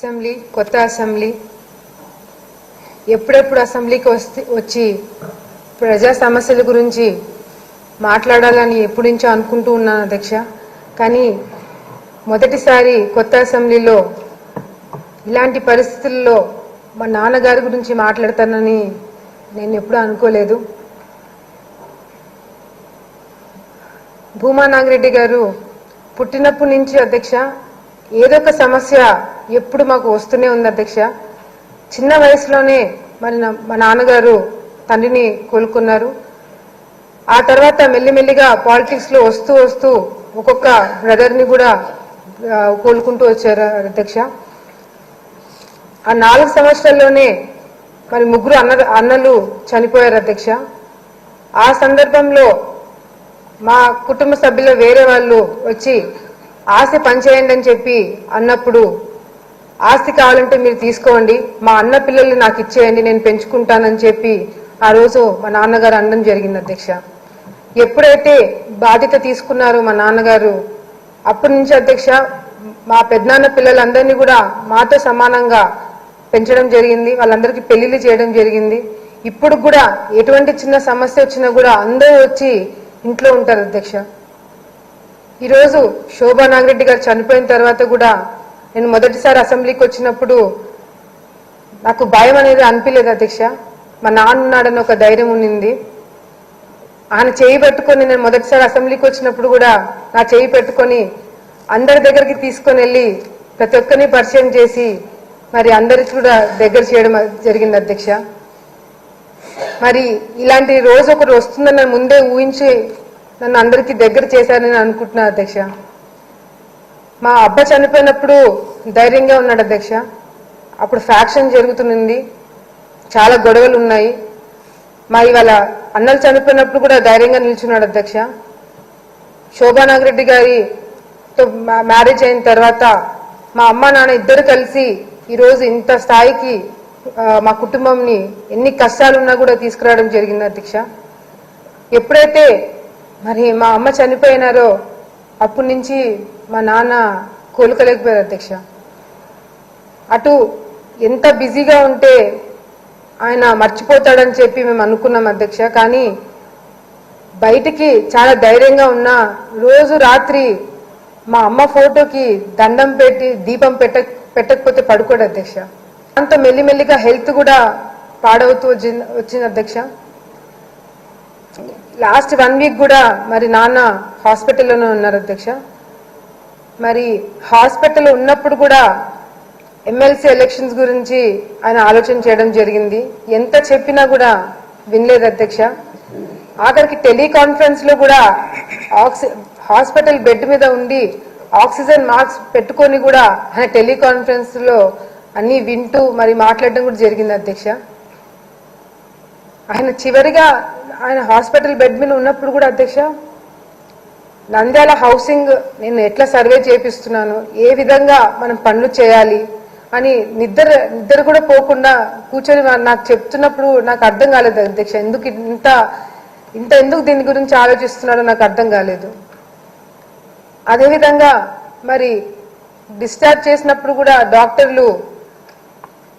Assembly కొత్త assembly. ఎప్పుడెప్పుడు అసెంబ్లీకి వస్తే వచ్చి ప్రజా సమస్యల గురించి మాట్లాడాలని ఎప్పటి నుంచో అనుకుంటూ ఉన్నాను అధ్యక్ష. కానీ మొదటిసారి కొత్త అసెంబ్లీలో ఇలాంటి పరిస్థితుల్లో మా నాన్నగారి గురించి మాట్లాడతానని నేను ఎప్పుడూ అనుకోలేదు. భూమా నాగిరెడ్డి గారు పుట్టినప్పటి నుంచి అధ్యక్ష ఏదో ఒక సమస్య ఎప్పుడు మాకు వస్తూనే ఉంది అధ్యక్ష. చిన్న వయసులోనే మరి మా నాన్నగారు తండ్రిని కోలుకున్నారు. ఆ తర్వాత మెల్లిమెల్లిగా పాలిటిక్స్లో వస్తూ వస్తూ ఒక్కొక్క బ్రదర్ని కూడా కోలుకుంటూ వచ్చారు అధ్యక్ష. ఆ నాలుగు సంవత్సరాల్లోనే మరి ముగ్గురు అన్న అన్నలు చనిపోయారు అధ్యక్ష. ఆ సందర్భంలో మా కుటుంబ సభ్యులు వేరే వాళ్ళు వచ్చి ఆశ పనిచేయండి అని చెప్పి అన్నప్పుడు ఆస్తి కావాలంటే మీరు తీసుకోండి. మా అన్న పిల్లల్ని నాకు ఇచ్చేయండి నేను పెంచుకుంటానని చెప్పి ఆ రోజు మా నాన్నగారు అనడం జరిగింది అధ్యక్ష. ఎప్పుడైతే బాధ్యత తీసుకున్నారో మా నాన్నగారు అప్పటి నుంచి అధ్యక్ష మా పెద్దనాన్న పిల్లలందరినీ కూడా మాతో సమానంగా పెంచడం జరిగింది. వాళ్ళందరికీ పెళ్ళిళ్ళు చేయడం జరిగింది. ఇప్పుడు కూడా ఎటువంటి చిన్న సమస్య వచ్చినా కూడా అందరూ వచ్చి ఇంట్లో ఉంటారు అధ్యక్ష. ఈరోజు శోభా నాగిరెడ్డి గారు చనిపోయిన తర్వాత కూడా నేను మొదటిసారి అసెంబ్లీకి వచ్చినప్పుడు నాకు భయం అనేది అనిపించలేదు అధ్యక్ష. మా నాన్న ఉన్నాడని ఒక ధైర్యం ఉన్నింది ఆయన చేయి పెట్టుకొని నేను మొదటిసారి అసెంబ్లీకి వచ్చినప్పుడు కూడా నా చేయి పెట్టుకొని అందరి దగ్గరికి తీసుకొని వెళ్ళి ప్రతి ఒక్కరిని పరిచయం చేసి మరి అందరికి కూడా దగ్గర చేయడం జరిగింది అధ్యక్ష. మరి ఇలాంటి రోజు ఒకటి వస్తుందని ముందే ఊహించి నన్ను అందరికీ దగ్గర చేశారని అనుకుంటున్నాను అధ్యక్ష. మా అబ్బ చనిపోయినప్పుడు ధైర్యంగా ఉన్నాడు అధ్యక్ష. అప్పుడు ఫ్యాక్షన్ జరుగుతుంది చాలా గొడవలు ఉన్నాయి. మా ఇవాళ అన్నలు చనిపోయినప్పుడు కూడా ధైర్యంగా నిల్చున్నాడు అధ్యక్ష. శోభానాగిరెడ్డి గారితో మ్యారేజ్ అయిన తర్వాత మా అమ్మ నాన్న ఇద్దరు కలిసి ఈరోజు ఇంత స్థాయికి మా కుటుంబంని ఎన్ని కష్టాలున్నా కూడా తీసుకురావడం జరిగింది అధ్యక్ష. ఎప్పుడైతే మరి మా అమ్మ చనిపోయినారో అప్పటి నుంచి మా నాన్న కోలుకోలేకపోయారు అధ్యక్ష. అటు ఎంత బిజీగా ఉంటే ఆయన మర్చిపోతాడని చెప్పి మేము అనుకున్నాం అధ్యక్ష. కానీ బయటికి చాలా ధైర్యంగా ఉన్నా రోజు రాత్రి మా అమ్మ ఫోటోకి దండం పెట్టి దీపం పెట్ట పెట్టకపోతే పడుకోడు అధ్యక్ష. అంత మెల్లిమెల్లిగా హెల్త్ కూడా పాడవుతూ వచ్చింది వచ్చింది అధ్యక్ష. లాస్ట్ వన్ వీక్ కూడా మరి నాన్న హాస్పిటల్లోనే ఉన్నారు అధ్యక్ష. మరి హాస్పిటల్ ఉన్నప్పుడు కూడా ఎమ్మెల్సీ ఎలక్షన్స్ గురించి ఆయన ఆలోచన చేయడం జరిగింది. ఎంత చెప్పినా కూడా వినలేదు అధ్యక్ష. ఆఖరికి టెలికాన్ఫరెన్స్లో కూడా ఆక్సి హాస్పిటల్ బెడ్ మీద ఉండి ఆక్సిజన్ మాస్క్ పెట్టుకొని కూడా ఆయన టెలికాన్ఫరెన్స్లో అన్ని వింటూ మరి మాట్లాడడం కూడా జరిగింది అధ్యక్ష. ఆయన చివరిగా ఆయన హాస్పిటల్ బెడ్ మీద ఉన్నప్పుడు కూడా అధ్యక్ష నంద్యాల హౌసింగ్ నేను ఎట్లా సర్వే చేపిస్తున్నాను? ఏ విధంగా మనం పనులు చేయాలి? అని నిద్ర నిద్ర కూడా పోకుండా కూర్చొని నాకు చెప్తున్నప్పుడు నాకు అర్థం కాలేదు అధ్యక్ష. ఎందుకు ఇంత ఇంత ఎందుకు దీని గురించి ఆలోచిస్తున్నాడో నాకు అర్థం కాలేదు. అదేవిధంగా మరి డిశ్చార్జ్ చేసినప్పుడు కూడా డాక్టర్లు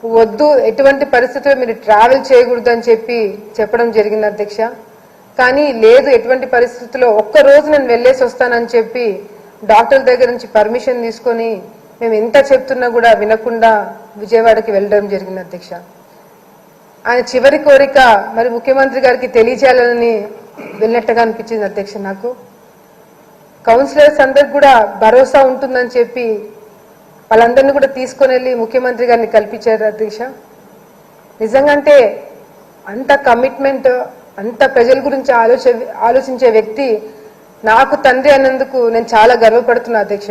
వద్దు ఎటువంటి పరిస్థితుల్లో మీరు ట్రావెల్ చేయకూడదు అని చెప్పి చెప్పడం జరిగింది అధ్యక్ష. కానీ లేదు ఎటువంటి పరిస్థితుల్లో ఒక్క రోజు నేను వెళ్ళేసి వస్తానని చెప్పి డాక్టర్ దగ్గర నుంచి పర్మిషన్ తీసుకొని మేము ఎంత చెప్తున్నా కూడా వినకుండా విజయవాడకి వెళ్ళడం జరిగింది అధ్యక్ష. ఆయన చివరి కోరిక మరి ముఖ్యమంత్రి గారికి తెలియజేయాలని వెళ్ళినట్టుగా అనిపించింది అధ్యక్ష నాకు. కౌన్సిలర్స్ అందరికి కూడా భరోసా ఉంటుందని చెప్పి వాళ్ళందరినీ కూడా తీసుకొని వెళ్ళి ముఖ్యమంత్రి గారిని కల్పించారు అధ్యక్ష. నిజంగా అంటే అంత కమిట్మెంట్ అంత ప్రజల గురించి ఆలోచ ఆలోచించే వ్యక్తి నాకు తండ్రి అన్నందుకు నేను చాలా గర్వపడుతున్నా అధ్యక్ష.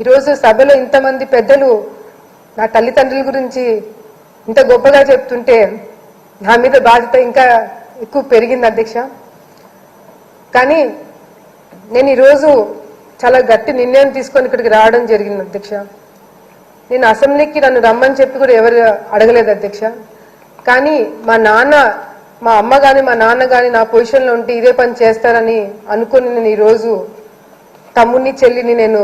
ఈరోజు సభలో ఇంతమంది పెద్దలు నా తల్లిదండ్రుల గురించి ఇంత గొప్పగా చెప్తుంటే నా మీద బాధ్యత ఇంకా ఎక్కువ పెరిగింది అధ్యక్ష. కానీ నేను ఈరోజు చాలా గట్టి నిర్ణయం తీసుకొని ఇక్కడికి రావడం జరిగింది అధ్యక్ష. నేను అసెంబ్లీకి నన్ను రమ్మని చెప్పి కూడా ఎవరు అడగలేదు అధ్యక్ష. కానీ మా నాన్న మా అమ్మ కానీ మా నాన్న కానీ నా పొజిషన్లో ఉంటే ఇదే పని చేస్తారని అనుకుని నేను ఈరోజు తమ్ముడిని చెల్లిని నేను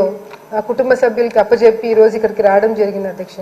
నా కుటుంబ సభ్యులకి అప్పచెప్పి ఈరోజు రోజు ఇక్కడికి రావడం జరిగింది అధ్యక్ష.